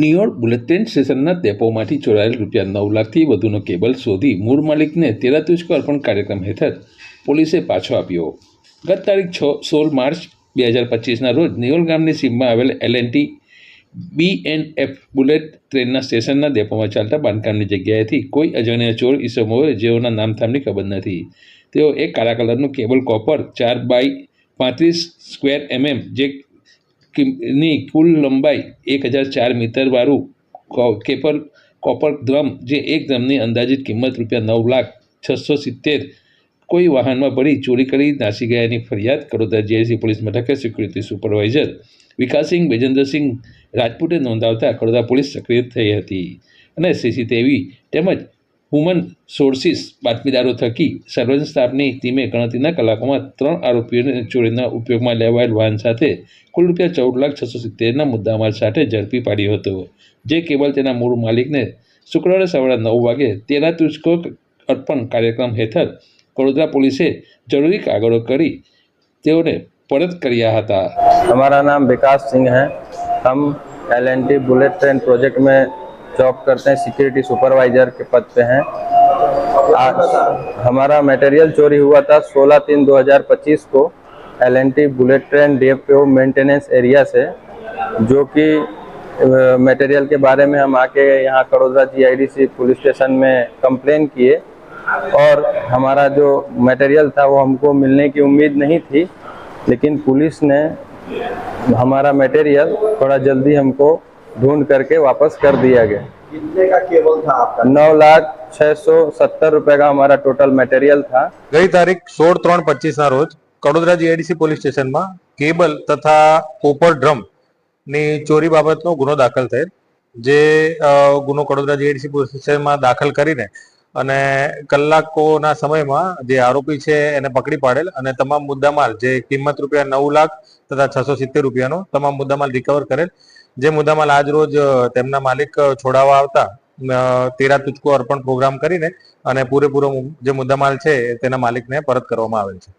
નિયોર bullet train સ્ટેશનના ડેપોમાંથી ચોરાયેલ રૂપિયા નવ લાખથી વધુનો કેબલ શોધી મૂળ માલિકને તેરા તુષ્ક અર્પણ કાર્યક્રમ હેઠળ પોલીસે પાછો આપ્યો. ગત તારીખ છ, સોળ માર્ચ બે હજાર પચીસના રોજ નિયોલ ગામની સીમમાં આવેલ L N T B N F bullet ટ્રેનના સ્ટેશનના ડેપોમાં ચાલતા બાંધકામની જગ્યાએથી કોઈ અજાણ્યા ચોર, ઈસમોએ જેઓના નામથામની ખબર નથી. તેઓ એક કાળા કલરનું કેબલ કોપર ચાર બાય પાંત્રીસ સ્ક્વેર એમએમ જે કિમ- ની કુલ લંબાઈ એક હજાર ચાર મીટરવાળું કેપર, કોપર ડ્રમ જે એક ડ્રમની અંદાજિત કિંમત રૂપિયા નવ લાખ છસો સિત્તેર કોઈ વાહનમાં ભરી ચોરી કરી નાસી ગયાની ફરિયાદ, કડોદરા જીઆઈસી પોલીસ મથકે સિક્યુરિટી સુપરવાઇઝર વિકાસસિંહ બેજેન્દ્રસિંહ રાજપૂતે નોંધાવતા કડોદરા પોલીસ સક્રિય થઈ હતી અને સીસીટીવી તેમજ હ્યુમન સોર્સિસ બાતમીદારો થકી સર્વેલન્સ સ્ટાફની ટીમે ગણતરીના કલાકોમાં ત્રણ આરોપીઓને ચોરીના ઉપયોગમાં લેવાયેલ વાહન સાથે કુલ રૂપિયા ચૌદ લાખ છસો સિત્તેરના મુદ્દામાલ સાથે ઝડપી પાડ્યો હતો જે કેબલ તેના મૂળ માલિકને શુક્રવારે સવારે નવ વાગે તેના તુષ્કો અર્પણ કાર્યક્રમ હેઠળ વડોદરા પોલીસે જરૂરી કાગળો કરી તેઓને પરત કર્યા હતા हमारा नाम विकास सिंह है हम L N T bullet train project में जॉब करते हैं सिक्योरिटी सुपरवाइजर के पद पे हैं। आज हमारा मटेरियल चोरी हुआ था 16 तीन 2025 को L N T bullet train DFO maintenance area से, जो कि मटेरियल के बारे में हम आके यहाँ कड़ोदरा जीआईडीसी पुलिस स्टेशन में कंप्लेन किए और हमारा जो मटेरियल था वो हमको मिलने की उम्मीद नहीं थी, लेकिन पुलिस ने हमारा मटेरियल थोड़ा जल्दी हमको ढूंढ करके वापस कर दिया गया कितने का केबल था आपका नौ लाख छः सौ सत्तर रुपये का हमारा टोटल मटेरियल था ગઈ તારીખ સોળ ત્રણ પચીસના રોજ કડોદરા જીઆઈડીસી પોલીસ સ્ટેશનમાં કેબલ તથા કોપર ડ્રમ ની ચોરી બાબતનો ગુનો દાખલ થયેલ જે અ, ગુનો કડોદરા જીઆઈડીસી પોલીસ સ્ટેશનમાં દાખલ કરીને અને કલાકોના સમયમાં જે આરોપી છે એને પકડી પાડેલ અને તમામ મુદ્દામાલ જે કિંમત રૂપિયા નવ લાખ તથા છસો સિત્તેર રૂપિયાનો તમામ મુદ્દામાલ રિકવર કરેલ. જે મુદ્દામાલ આજ રોજ તેમના માલિક છોડાવવા આવતા તેરા તુચકો અર્પણ પ્રોગ્રામ કરીને અને પૂરેપૂરો જે મુદ્દામાલ છે તેના માલિકને પરત કરવામાં આવેલ છે.